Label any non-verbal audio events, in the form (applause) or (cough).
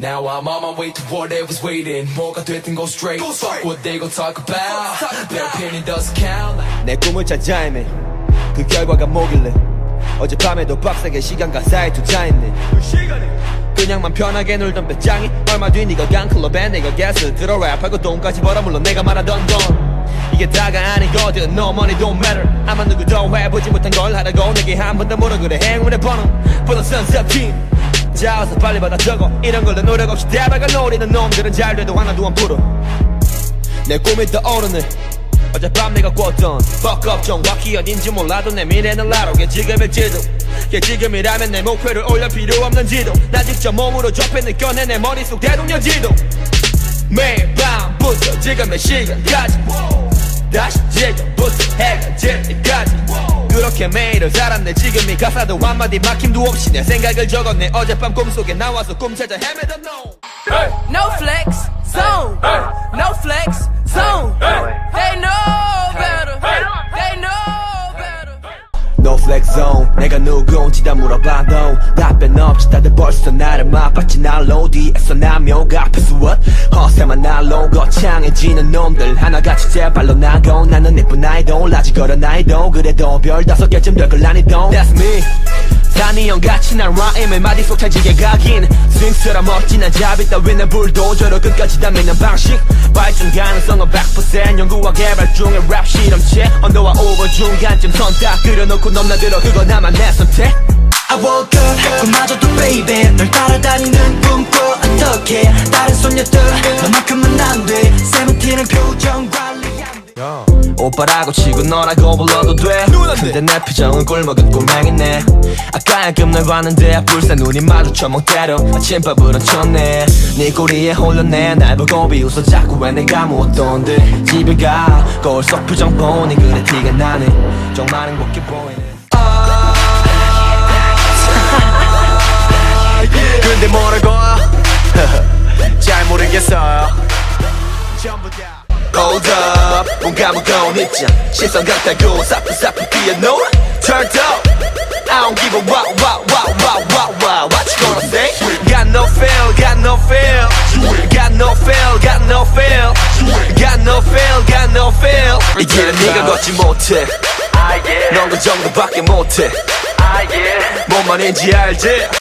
Now I'm on my way to what I was waiting. 뭐가 됐든 go straight. Fuck what they gon' talk about. Their opinion doesn't count. 내 꿈을 찾아 헤매 그 결과가 뭐길래? 어젯밤에도 빡세게 시간과 사이 투자했네. 그냥만 편하게 놀던 배짱이 얼마 뒤 네가 간 클럽에 내가 게스트 들어 랩하고 돈까지 벌어 물론 내가 말하던 돈. 이게 다가 아니거든 No money don't matter. 아마 누구도 해보지 못한 걸 하라고 내게 한 번 더 물어 그래 행운의 번호. 번호 선섭팀 자 어서 빨리 받아 적어. 이런 걸로 노력 없이 대박을 노리는 놈들은 잘 돼도 하나 두번 풀어 내 꿈이 떠오르네. 어젯밤 내가 꿨던 Fuck up 정확히 어딘지 몰라도 내 미래는 라로게 지금일지도. 걔 지금이라면 내 목표를 올려 필요 없는 지도. 나 직접 몸으로 접해 느껴내 내 머릿속 대동여지도. 매일 밤부터 지금의 시간까지. 다시 때까지 그렇게 매일을 살았네. 지금 이 가사도 한마디 막힘도 없이 내 생각을 적었네. 어젯밤 꿈속에 나와서 꿈 찾아 헤매던 너 No flex 내가 누군지 다 물어봐도 답변 없지 다들 벌써 나를 맛봤지. 날로 뒤에서 나묘 앞에서 what? 허세만 날로 거창해지는 놈들. 하나같이 제발로 나고 나는 예쁜 아이돌. 아직 어린 아이돌. 그래도 별 다섯 개쯤 될걸 난이도 That's me 산이 형같이 난 라임을 마디 속 찰지게 가긴. 스윙스라 멋진 한 잡이 따위는 불도저로 끝까지 담는 방식. 발전 가능성은 100% 연구와 개발 중에 랩 실험체. 언더와 오버 중간쯤 선다 그려놓고 넘나들어 그거 나만 내 선택. I woke up 꿈마저도 오빠라고 치고 너라고 불러도 돼. 근데 내 표정은 꿀먹은 꼬맹이네. 아까 야금 널 봤는데 불새 눈이 마주쳐 먹대로 아침밥을 얹혔네. 네 꼬리에 홀렸네. 날 보고 비웃어 자꾸 왜 내가 무엇던데. 집에 가. 거울 속 표정 보니 그래 티가 나네. 정말 행복해 보이네. 근데 뭐라고? (laughs) 잘다 Hold up 뭔가 무거운 입장 시선 같다고 사프사프 피아노 Turned up I don't give a wow wow wow wow wow wow What you gonna say? Got no feel got no feel Got no feel got no feel Got no feel got no feel 이 길은 네가 걷지 못해 넌그 정도밖에 못해 뭔 말인지 알지?